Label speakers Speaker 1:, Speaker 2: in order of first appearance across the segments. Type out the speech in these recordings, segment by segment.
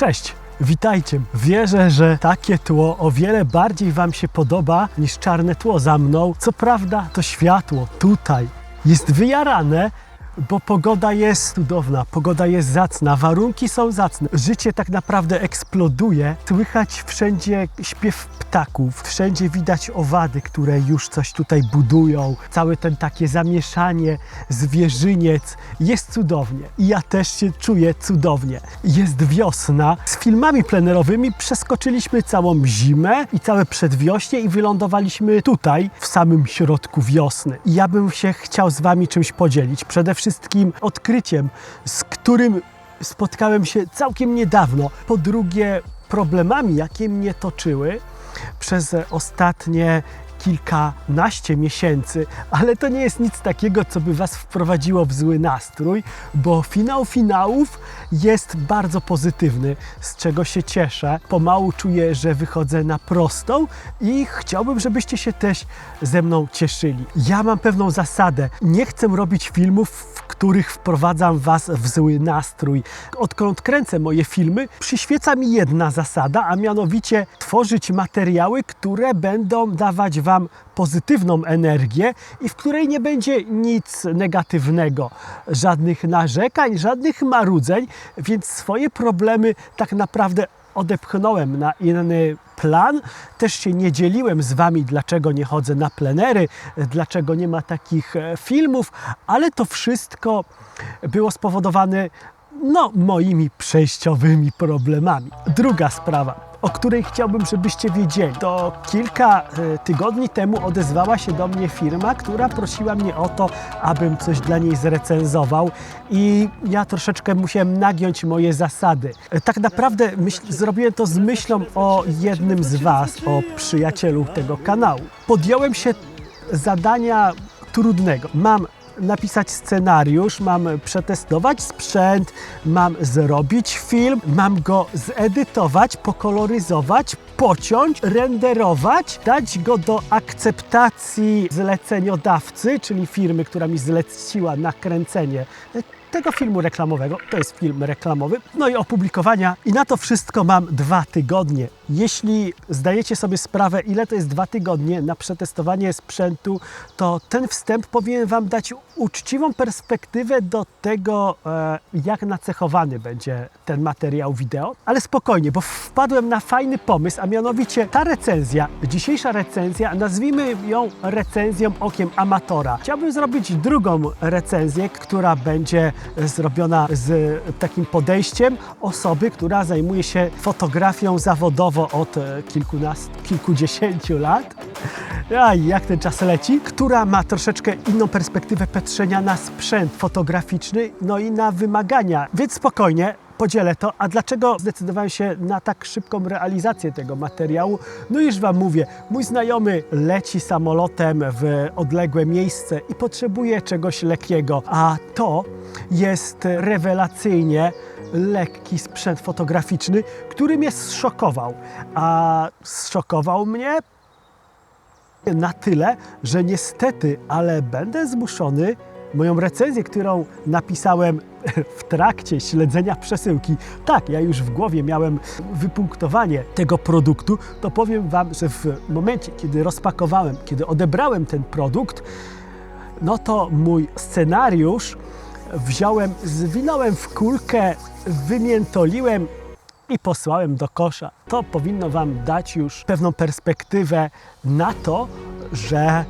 Speaker 1: Cześć, witajcie. Wierzę, że takie tło o wiele bardziej Wam się podoba niż czarne tło za mną. Co prawda, to światło tutaj jest wyjarane, bo pogoda jest cudowna, pogoda jest zacna, warunki są zacne. Życie tak naprawdę eksploduje. Słychać wszędzie śpiew ptaków, wszędzie widać owady, które już coś tutaj budują. Całe ten takie zamieszanie, zwierzyniec. Jest cudownie. I ja też się czuję cudownie. Jest wiosna. Z filmami plenerowymi przeskoczyliśmy całą zimę i całe przedwiośnie i wylądowaliśmy tutaj, w samym środku wiosny. I ja bym się chciał z Wami czymś podzielić. Przede wszystkim odkryciem, z którym spotkałem się całkiem niedawno. Po drugie, problemami, jakie mnie toczyły przez ostatnie kilkanaście miesięcy, ale to nie jest nic takiego, co by Was wprowadziło w zły nastrój, bo finał finałów jest bardzo pozytywny, z czego się cieszę. Pomału czuję, że wychodzę na prostą i chciałbym, żebyście się też ze mną cieszyli. Ja mam pewną zasadę. Nie chcę robić filmów, w których wprowadzam Was w zły nastrój. Odkąd kręcę moje filmy, przyświeca mi jedna zasada, a mianowicie tworzyć materiały, które będą dawać Wam pozytywną energię i w której nie będzie nic negatywnego, żadnych narzekań, żadnych marudzeń, więc swoje problemy tak naprawdę odepchnąłem na inny plan. Też się nie dzieliłem z Wami, dlaczego nie chodzę na plenery, dlaczego nie ma takich e, filmów, ale to wszystko było spowodowane no, moimi przejściowymi problemami. Druga sprawa o której chciałbym, żebyście wiedzieli. To kilka e, tygodni temu odezwała się do mnie firma, która prosiła mnie o to, abym coś dla niej zrecenzował i ja troszeczkę musiałem nagiąć moje zasady. E, Tak naprawdę myśl, zrobiłem to z myślą o jednym z Was, o przyjacielu tego kanału. Podjąłem się zadania trudnego. Mam napisać scenariusz, mam przetestować sprzęt, mam zrobić film, mam go zedytować, pokoloryzować, pociąć, renderować, dać go do akceptacji zleceniodawcy, czyli firmy, która mi zleciła nakręcenie tego filmu reklamowego. To jest film reklamowy. No i opublikowania. I na to wszystko mam dwa tygodnie. Jeśli zdajecie sobie sprawę, ile to jest dwa tygodnie na przetestowanie sprzętu, to ten wstęp powinien Wam dać uczciwą perspektywę do tego, e, jak nacechowany będzie ten materiał wideo. Ale spokojnie, bo wpadłem na fajny pomysł, a mianowicie ta recenzja, dzisiejsza recenzja, nazwijmy ją recenzją okiem amatora. Chciałbym zrobić drugą recenzję, która będzie zrobiona z takim podejściem osoby, która zajmuje się fotografią zawodowo od kilkunastu, kilkudziesięciu lat. Aj, jak ten czas leci, która ma troszeczkę inną perspektywę patrzenia na sprzęt fotograficzny, no i na wymagania. Więc spokojnie, podzielę to. A dlaczego zdecydowałem się na tak szybką realizację tego materiału? No już Wam mówię, mój znajomy leci samolotem w odległe miejsce i potrzebuje czegoś lekkiego, a to jest rewelacyjnie lekki sprzęt fotograficzny, który mnie zszokował. A zszokował mnie na tyle, że niestety, ale będę zmuszony moją recenzję, którą napisałem w trakcie śledzenia przesyłki. Tak, ja już w głowie miałem wypunktowanie tego produktu, to powiem Wam, że w momencie, kiedy rozpakowałem, kiedy odebrałem ten produkt, no to mój scenariusz wziąłem, zwinąłem w kulkę, wymiętoliłem i posłałem do kosza. To powinno Wam dać już pewną perspektywę na to, że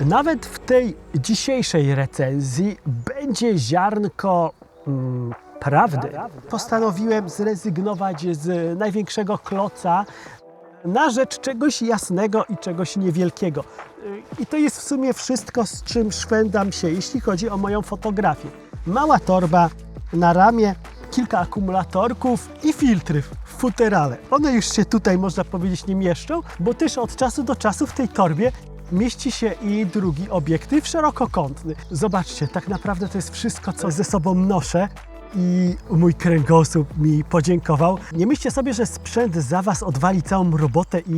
Speaker 1: nawet w tej dzisiejszej recenzji będzie ziarnko mm, prawdy. Postanowiłem zrezygnować z największego kloca na rzecz czegoś jasnego i czegoś niewielkiego. I to jest w sumie wszystko, z czym szwendam się, jeśli chodzi o moją fotografię. Mała torba na ramię, kilka akumulatorków i filtry w futerale. One już się tutaj, można powiedzieć, nie mieszczą, bo też od czasu do czasu w tej torbie mieści się i drugi obiektyw szerokokątny. Zobaczcie, tak naprawdę to jest wszystko, co ze sobą noszę. I mój kręgosłup mi podziękował. Nie myślcie sobie, że sprzęt za Was odwali całą robotę i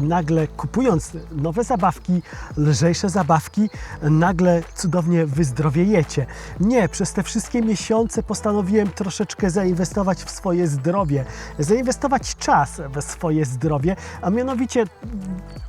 Speaker 1: nagle kupując nowe zabawki, lżejsze zabawki, nagle cudownie wyzdrowiejecie. Nie, przez te wszystkie miesiące postanowiłem troszeczkę zainwestować w swoje zdrowie, zainwestować czas w swoje zdrowie, a mianowicie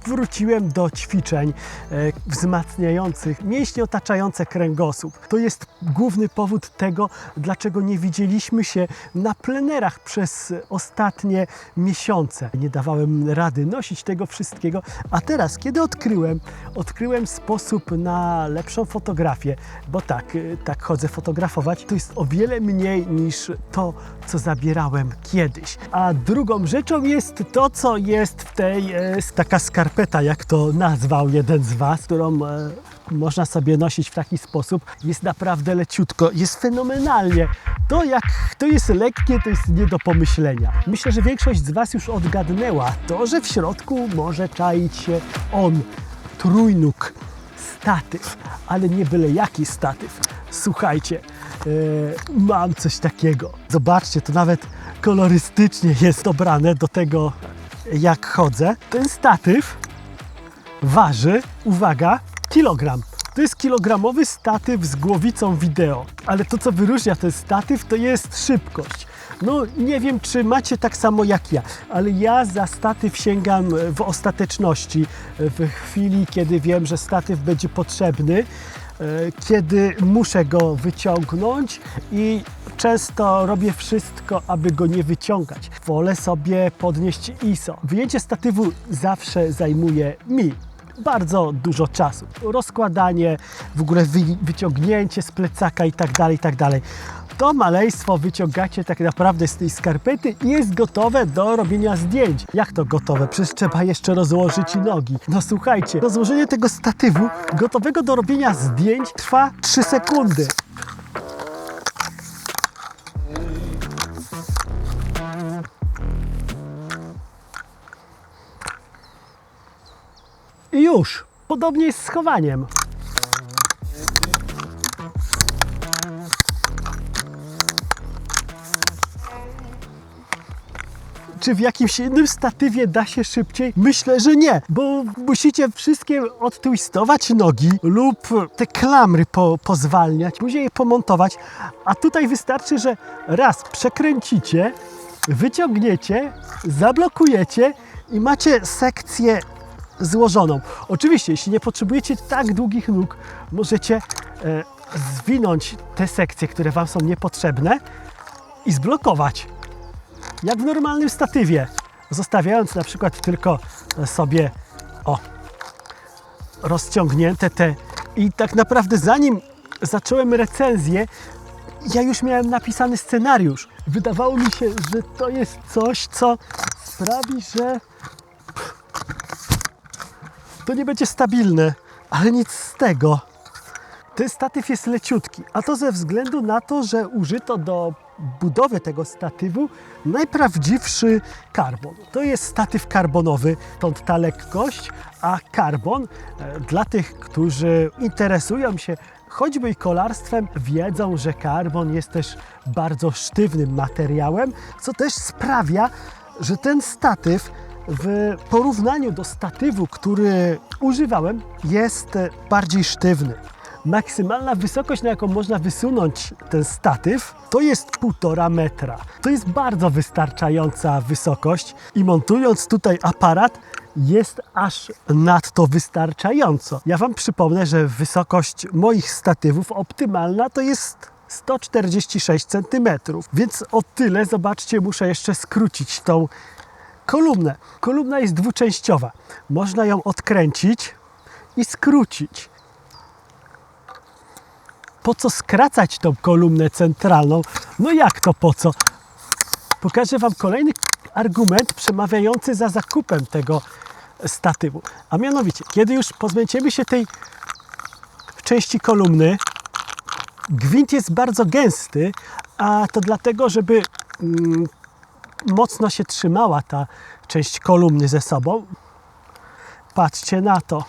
Speaker 1: wróciłem do ćwiczeń e, wzmacniających mięśnie otaczające kręgosłup. To jest główny powód tego, dlaczego nie widzieliśmy się na plenerach przez ostatnie miesiące. Nie dawałem rady nosić tego wszystkiego, a teraz, kiedy odkryłem, odkryłem sposób na lepszą fotografię, bo tak, e, tak chodzę fotografować, to jest o wiele mniej niż to, co zabierałem kiedyś. A drugą rzeczą jest to, co jest w tej, e, taka skarpeta, jak to nazwał jeden z Was, którą e, można sobie nosić w taki sposób. Jest naprawdę leciutko, jest fenomenalnie. To jak to jest lekkie, to jest nie do pomyślenia. Myślę, że większość z Was już odgadnęła to, że w środku może czaić się on, trójnóg, statyw, ale nie byle jaki statyw. Słuchajcie, e, mam coś takiego. Zobaczcie, to nawet kolorystycznie jest dobrane do tego, jak chodzę. Ten statyw waży, uwaga, kilogram. To jest kilogramowy statyw z głowicą wideo, ale to co wyróżnia ten statyw to jest szybkość. No nie wiem czy macie tak samo jak ja, ale ja za statyw sięgam w ostateczności, w chwili kiedy wiem, że statyw będzie potrzebny, e, kiedy muszę go wyciągnąć i często robię wszystko, aby go nie wyciągać. Wolę sobie podnieść ISO. Wyjęcie statywu zawsze zajmuje mi bardzo dużo czasu. Rozkładanie, w ogóle wy, wyciągnięcie z plecaka i tak dalej, i tak dalej. To maleństwo wyciągacie tak naprawdę z tej skarpety i jest gotowe do robienia zdjęć. Jak to gotowe? Przecież trzeba jeszcze rozłożyć nogi. No słuchajcie, rozłożenie tego statywu gotowego do robienia zdjęć trwa 3 sekundy. Już. Podobnie jest z chowaniem. Czy w jakimś innym statywie da się szybciej? Myślę, że nie, bo musicie wszystkie odtwistować nogi lub te klamry po, pozwalniać, później je pomontować, a tutaj wystarczy, że raz przekręcicie, wyciągniecie, zablokujecie i macie sekcję złożoną. Oczywiście, jeśli nie potrzebujecie tak długich nóg, możecie e, zwinąć te sekcje, które Wam są niepotrzebne i zblokować. Jak w normalnym statywie, zostawiając na przykład tylko sobie o rozciągnięte te i tak naprawdę zanim zacząłem recenzję, ja już miałem napisany scenariusz. Wydawało mi się, że to jest coś, co sprawi, że to nie będzie stabilne, ale nic z tego. Ten statyw jest leciutki, a to ze względu na to, że użyto do budowy tego statywu najprawdziwszy karbon. To jest statyw karbonowy, stąd ta lekkość, a karbon e, dla tych, którzy interesują się choćby i kolarstwem, wiedzą, że karbon jest też bardzo sztywnym materiałem, co też sprawia, że ten statyw w porównaniu do statywu, który używałem, jest bardziej sztywny. Maksymalna wysokość, na jaką można wysunąć ten statyw, to jest 1,5 metra. To jest bardzo wystarczająca wysokość i montując tutaj aparat, jest aż nadto wystarczająco. Ja Wam przypomnę, że wysokość moich statywów optymalna to jest 146 cm, więc o tyle, zobaczcie, muszę jeszcze skrócić tą kolumnę. Kolumna jest dwuczęściowa. Można ją odkręcić i skrócić. Po co skracać tą kolumnę centralną? No jak to po co? Pokażę Wam kolejny argument przemawiający za zakupem tego statywu. A mianowicie, kiedy już pozbędziemy się tej części kolumny, gwint jest bardzo gęsty, a to dlatego, żeby mm, mocno się trzymała ta część kolumny ze sobą. Patrzcie na to.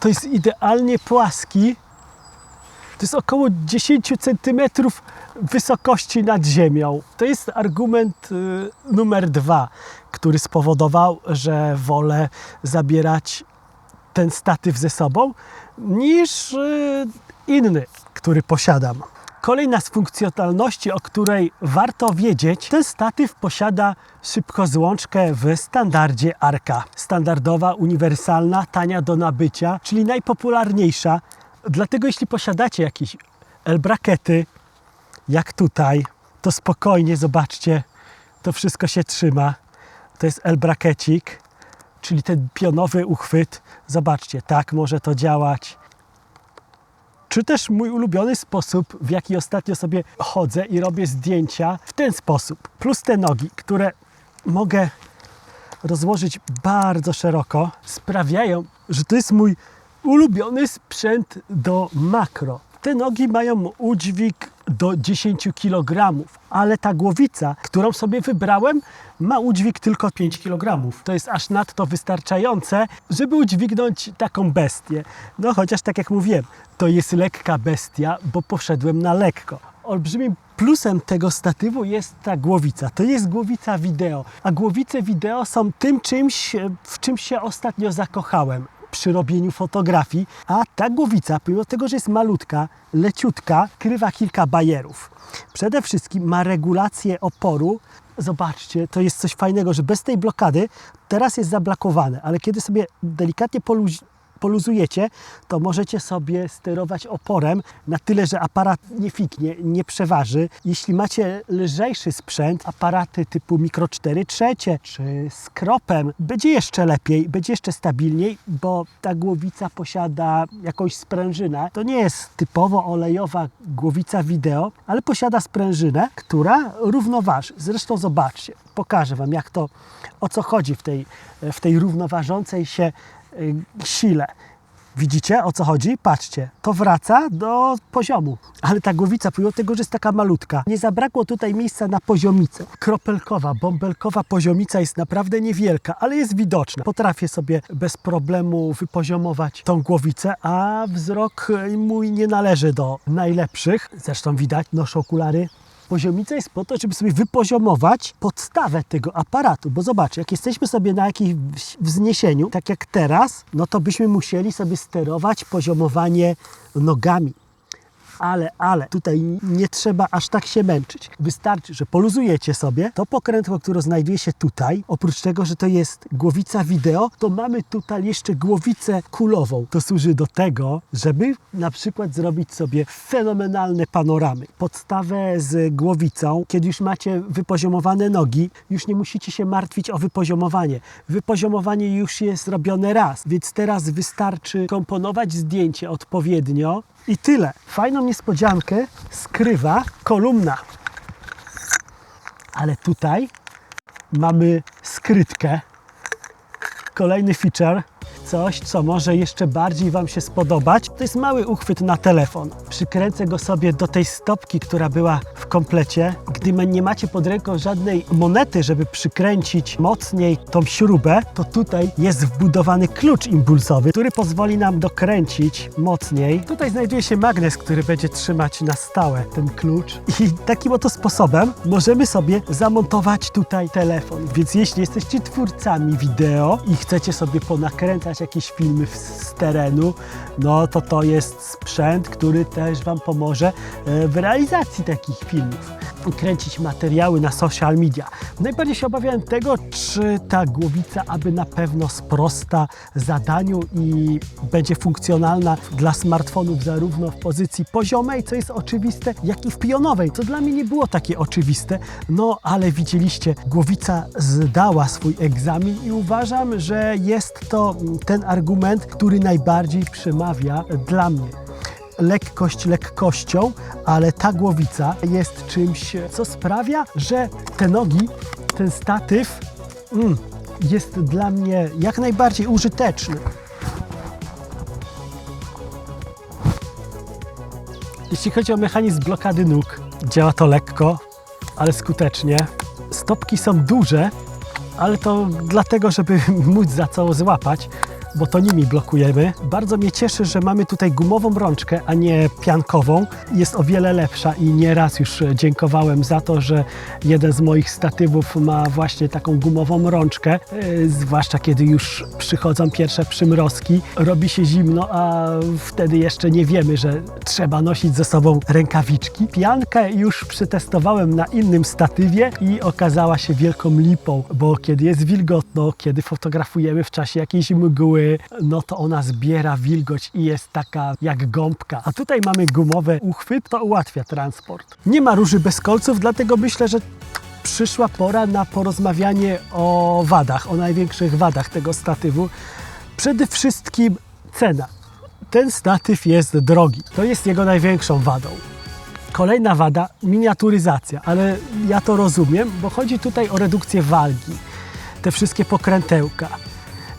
Speaker 1: To jest idealnie płaski To jest około 10 cm wysokości nad ziemią. To jest argument y, numer dwa, który spowodował, że wolę zabierać ten statyw ze sobą niż y, inny, który posiadam. Kolejna z funkcjonalności, o której warto wiedzieć, ten statyw posiada szybkozłączkę w standardzie ARKA. Standardowa, uniwersalna, tania do nabycia, czyli najpopularniejsza. Dlatego jeśli posiadacie jakieś L-brakety, jak tutaj, to spokojnie zobaczcie, to wszystko się trzyma. To jest L-brakecik, czyli ten pionowy uchwyt. Zobaczcie, tak może to działać czy też mój ulubiony sposób, w jaki ostatnio sobie chodzę i robię zdjęcia w ten sposób. Plus te nogi, które mogę rozłożyć bardzo szeroko, sprawiają, że to jest mój ulubiony sprzęt do makro. Te nogi mają udźwig do 10 kg, ale ta głowica, którą sobie wybrałem, ma udźwig tylko 5 kg. To jest aż nadto wystarczające, żeby udźwignąć taką bestię. No chociaż tak jak mówiłem, to jest lekka bestia, bo poszedłem na lekko. Olbrzymim plusem tego statywu jest ta głowica. To jest głowica wideo, a głowice wideo są tym czymś, w czym się ostatnio zakochałem przy robieniu fotografii, a ta głowica, pomimo tego, że jest malutka, leciutka, krywa kilka bajerów. Przede wszystkim ma regulację oporu. Zobaczcie, to jest coś fajnego, że bez tej blokady teraz jest zablokowane, ale kiedy sobie delikatnie poluz poluzujecie, to możecie sobie sterować oporem na tyle, że aparat nie fiknie, nie przeważy. Jeśli macie lżejszy sprzęt, aparaty typu Micro 4 trzecie czy z kropem, będzie jeszcze lepiej, będzie jeszcze stabilniej, bo ta głowica posiada jakąś sprężynę. To nie jest typowo olejowa głowica wideo, ale posiada sprężynę, która równoważy. Zresztą zobaczcie, pokażę Wam jak to, o co chodzi w tej, w tej równoważącej się sile. Widzicie o co chodzi? Patrzcie, to wraca do poziomu. Ale ta głowica, pomimo tego, że jest taka malutka, nie zabrakło tutaj miejsca na poziomicę. Kropelkowa, bąbelkowa poziomica jest naprawdę niewielka, ale jest widoczna. Potrafię sobie bez problemu wypoziomować tą głowicę, a wzrok y, mój nie należy do najlepszych. Zresztą widać, noszę okulary Poziomica jest po to, żeby sobie wypoziomować podstawę tego aparatu, bo zobacz, jak jesteśmy sobie na jakimś wzniesieniu, tak jak teraz, no to byśmy musieli sobie sterować poziomowanie nogami. Ale, ale, tutaj nie trzeba aż tak się męczyć. Wystarczy, że poluzujecie sobie to pokrętło, które znajduje się tutaj. Oprócz tego, że to jest głowica wideo, to mamy tutaj jeszcze głowicę kulową. To służy do tego, żeby na przykład zrobić sobie fenomenalne panoramy. Podstawę z głowicą, kiedy już macie wypoziomowane nogi, już nie musicie się martwić o wypoziomowanie. Wypoziomowanie już jest robione raz, więc teraz wystarczy komponować zdjęcie odpowiednio i tyle. Fajną niespodziankę skrywa kolumna. Ale tutaj mamy skrytkę. Kolejny feature. Coś, co może jeszcze bardziej Wam się spodobać. To jest mały uchwyt na telefon. Przykręcę go sobie do tej stopki, która była w komplecie. Gdy nie macie pod ręką żadnej monety, żeby przykręcić mocniej tą śrubę, to tutaj jest wbudowany klucz impulsowy, który pozwoli nam dokręcić mocniej. Tutaj znajduje się magnes, który będzie trzymać na stałe ten klucz. I takim oto sposobem możemy sobie zamontować tutaj telefon. Więc jeśli jesteście twórcami wideo i chcecie sobie ponakręcać jakieś filmy z terenu, no to to jest sprzęt, który też Wam pomoże e, w realizacji takich filmów kręcić materiały na social media. Najbardziej się obawiałem tego, czy ta głowica aby na pewno sprosta zadaniu i będzie funkcjonalna dla smartfonów zarówno w pozycji poziomej, co jest oczywiste, jak i w pionowej, co dla mnie nie było takie oczywiste, no ale widzieliście, głowica zdała swój egzamin i uważam, że jest to ten argument, który najbardziej przemawia dla mnie lekkość lekkością, ale ta głowica jest czymś, co sprawia, że te nogi, ten statyw mm, jest dla mnie jak najbardziej użyteczny. Jeśli chodzi o mechanizm blokady nóg, działa to lekko, ale skutecznie. Stopki są duże, ale to dlatego, żeby móc za co złapać. Bo to nimi blokujemy. Bardzo mnie cieszy, że mamy tutaj gumową rączkę, a nie piankową. Jest o wiele lepsza i nieraz już dziękowałem za to, że jeden z moich statywów ma właśnie taką gumową rączkę, yy, zwłaszcza kiedy już przychodzą pierwsze przymrozki, robi się zimno, a wtedy jeszcze nie wiemy, że trzeba nosić ze sobą rękawiczki. Piankę już przetestowałem na innym statywie i okazała się wielką lipą, bo kiedy jest wilgotno, kiedy fotografujemy w czasie jakiejś mgły, no to ona zbiera wilgoć i jest taka jak gąbka. A tutaj mamy gumowy uchwyt, to ułatwia transport. Nie ma róży bez kolców, dlatego myślę, że przyszła pora na porozmawianie o wadach, o największych wadach tego statywu. Przede wszystkim cena. Ten statyw jest drogi. To jest jego największą wadą. Kolejna wada miniaturyzacja, ale ja to rozumiem, bo chodzi tutaj o redukcję walki. Te wszystkie pokrętełka.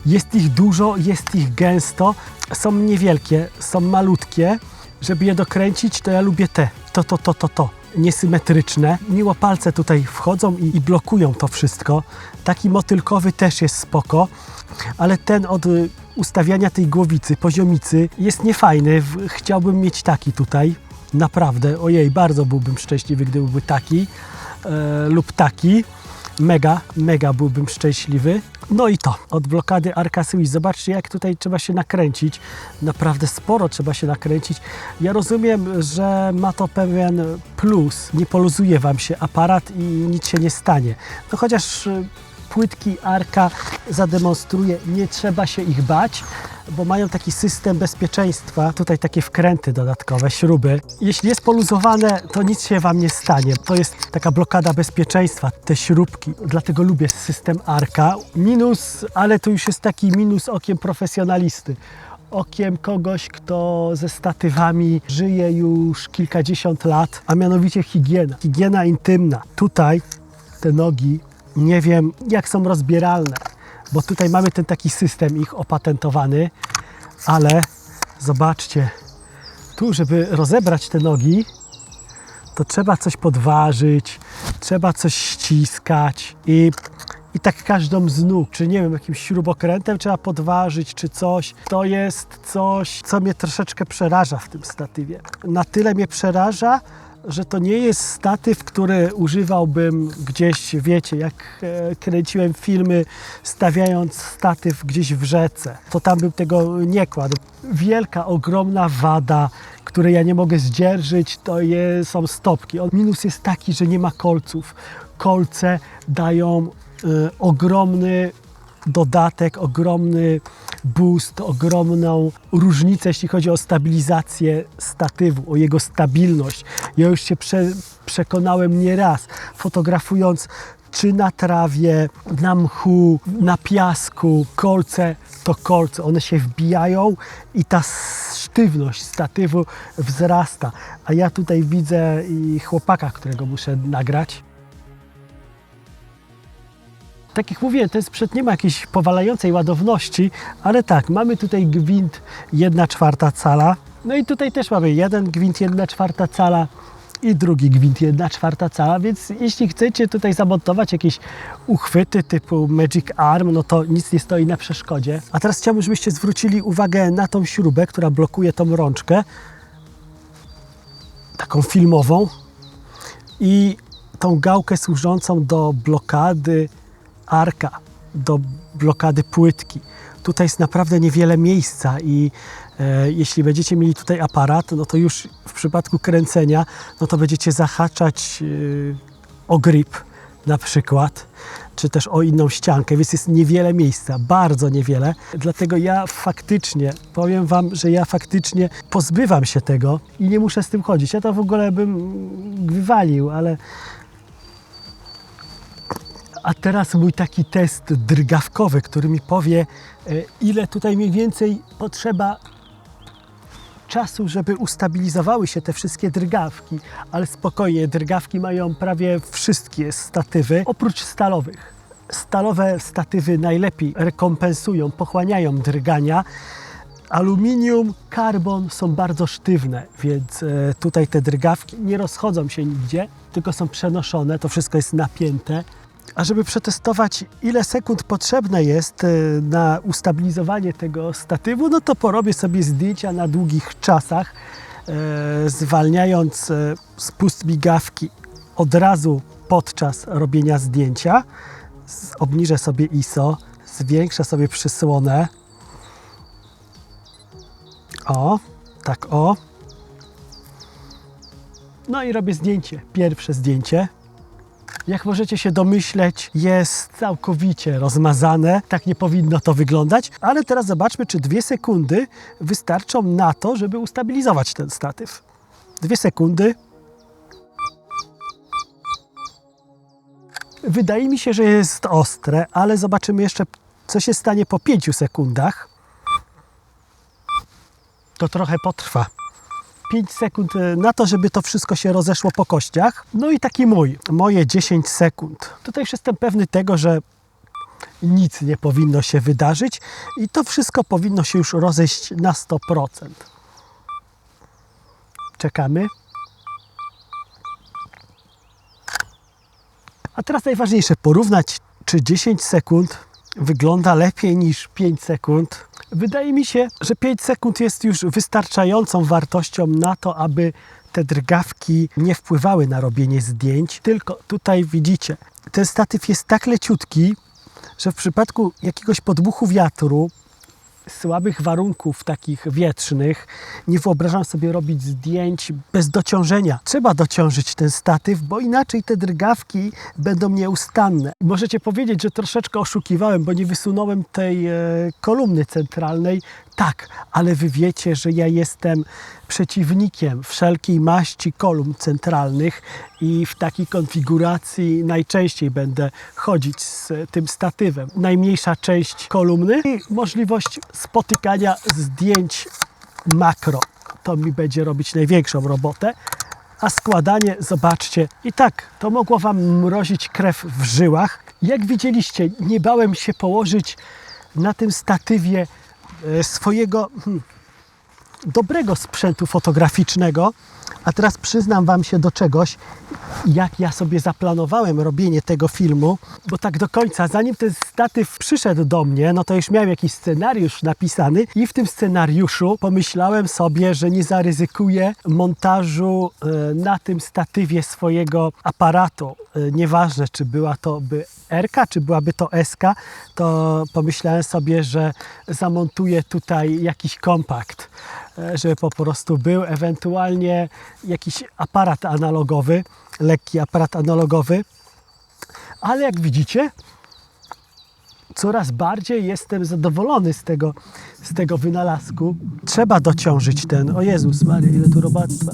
Speaker 1: Jest ich dużo, jest ich gęsto, są niewielkie, są malutkie. Żeby je dokręcić, to ja lubię te. To, to, to, to, to. Niesymetryczne. Miło palce tutaj wchodzą i, i blokują to wszystko. Taki motylkowy też jest spoko, ale ten od y, ustawiania tej głowicy, poziomicy jest niefajny. Chciałbym mieć taki tutaj. Naprawdę, ojej, bardzo byłbym szczęśliwy, gdyby był taki e, lub taki. Mega, mega byłbym szczęśliwy. No i to, od blokady Arca Suis. Zobaczcie, jak tutaj trzeba się nakręcić. Naprawdę sporo trzeba się nakręcić. Ja rozumiem, że ma to pewien plus. Nie poluzuje Wam się aparat i nic się nie stanie. No chociaż y, płytki Arka zademonstruje, nie trzeba się ich bać, bo mają taki system bezpieczeństwa, tutaj takie wkręty dodatkowe, śruby. Jeśli jest poluzowane, to nic się Wam nie stanie. To jest taka blokada bezpieczeństwa, te śrubki. Dlatego lubię system Arka. Minus, ale to już jest taki minus okiem profesjonalisty. Okiem kogoś, kto ze statywami żyje już kilkadziesiąt lat, a mianowicie higiena. Higiena intymna. Tutaj te nogi nie wiem jak są rozbieralne, bo tutaj mamy ten taki system ich opatentowany, ale zobaczcie, tu żeby rozebrać te nogi, to trzeba coś podważyć, trzeba coś ściskać i, i tak każdą z nóg, czy nie wiem, jakimś śrubokrętem trzeba podważyć, czy coś. To jest coś, co mnie troszeczkę przeraża w tym statywie. Na tyle mnie przeraża, że to nie jest statyw, który używałbym gdzieś, wiecie, jak e, kręciłem filmy stawiając statyw gdzieś w rzece, to tam bym tego nie kładł. Wielka, ogromna wada, której ja nie mogę zdzierżyć, to je, są stopki. Minus jest taki, że nie ma kolców. Kolce dają e, ogromny dodatek, ogromny boost, ogromną różnicę, jeśli chodzi o stabilizację statywu, o jego stabilność. Ja już się prze, przekonałem nieraz, fotografując czy na trawie, na mchu, na piasku, kolce to kolce, one się wbijają i ta sztywność statywu wzrasta. A ja tutaj widzę i chłopaka, którego muszę nagrać, tak jak mówiłem, ten sprzęt nie ma jakiejś powalającej ładowności, ale tak, mamy tutaj gwint 1 czwarta cala. No i tutaj też mamy jeden gwint 1 czwarta cala i drugi gwint 1 czwarta cala, więc jeśli chcecie tutaj zamontować jakieś uchwyty typu Magic Arm, no to nic nie stoi na przeszkodzie. A teraz chciałbym, żebyście zwrócili uwagę na tą śrubę, która blokuje tą rączkę, taką filmową i tą gałkę służącą do blokady arka, do blokady płytki. Tutaj jest naprawdę niewiele miejsca i e, jeśli będziecie mieli tutaj aparat, no to już w przypadku kręcenia, no to będziecie zahaczać e, o grip na przykład, czy też o inną ściankę, więc jest niewiele miejsca, bardzo niewiele. Dlatego ja faktycznie, powiem Wam, że ja faktycznie pozbywam się tego i nie muszę z tym chodzić. Ja to w ogóle bym wywalił, ale a teraz mój taki test drgawkowy, który mi powie, e, ile tutaj mniej więcej potrzeba czasu, żeby ustabilizowały się te wszystkie drgawki. Ale spokojnie, drgawki mają prawie wszystkie statywy, oprócz stalowych. Stalowe statywy najlepiej rekompensują, pochłaniają drgania. Aluminium, karbon są bardzo sztywne, więc e, tutaj te drgawki nie rozchodzą się nigdzie, tylko są przenoszone, to wszystko jest napięte A żeby przetestować, ile sekund potrzebne jest e, na ustabilizowanie tego statywu, no to porobię sobie zdjęcia na długich czasach, e, zwalniając e, spust migawki od razu podczas robienia zdjęcia. Obniżę sobie ISO, zwiększę sobie przysłonę. O, tak o. No i robię zdjęcie, pierwsze zdjęcie. Jak możecie się domyśleć, jest całkowicie rozmazane. Tak nie powinno to wyglądać. Ale teraz zobaczmy, czy dwie sekundy wystarczą na to, żeby ustabilizować ten statyw. Dwie sekundy. Wydaje mi się, że jest ostre, ale zobaczymy jeszcze, co się stanie po pięciu sekundach. To trochę potrwa. 5 sekund e, na to, żeby to wszystko się rozeszło po kościach. No i taki mój, moje 10 sekund. Tutaj już jestem pewny tego, że nic nie powinno się wydarzyć i to wszystko powinno się już rozejść na 100%. Czekamy. A teraz najważniejsze, porównać, czy 10 sekund wygląda lepiej niż 5 sekund. Wydaje mi się, że 5 sekund jest już wystarczającą wartością na to, aby te drgawki nie wpływały na robienie zdjęć. Tylko tutaj widzicie, ten statyw jest tak leciutki, że w przypadku jakiegoś podmuchu wiatru, słabych warunków takich wietrznych, nie wyobrażam sobie robić zdjęć bez dociążenia. Trzeba dociążyć ten statyw, bo inaczej te drgawki będą nieustanne. Możecie powiedzieć, że troszeczkę oszukiwałem, bo nie wysunąłem tej e, kolumny centralnej. Tak, ale wy wiecie, że ja jestem przeciwnikiem wszelkiej maści kolumn centralnych i w takiej konfiguracji najczęściej będę chodzić z tym statywem. Najmniejsza część kolumny i możliwość spotykania zdjęć makro. To mi będzie robić największą robotę. A składanie, zobaczcie, i tak to mogło Wam mrozić krew w żyłach. Jak widzieliście, nie bałem się położyć na tym statywie swojego hmm, dobrego sprzętu fotograficznego. A teraz przyznam Wam się do czegoś, jak ja sobie zaplanowałem robienie tego filmu, bo tak do końca, zanim ten statyw przyszedł do mnie, no to już miałem jakiś scenariusz napisany i w tym scenariuszu pomyślałem sobie, że nie zaryzykuję montażu e, na tym statywie swojego aparatu. E, Nieważne, czy była to by RK, czy byłaby to SK, to pomyślałem sobie, że zamontuję tutaj jakiś kompakt e, żeby po prostu był, ewentualnie jakiś aparat analogowy, lekki aparat analogowy. Ale jak widzicie, coraz bardziej jestem zadowolony z tego, z tego wynalazku. Trzeba dociążyć ten, o Jezus Maria, ile tu robactwa.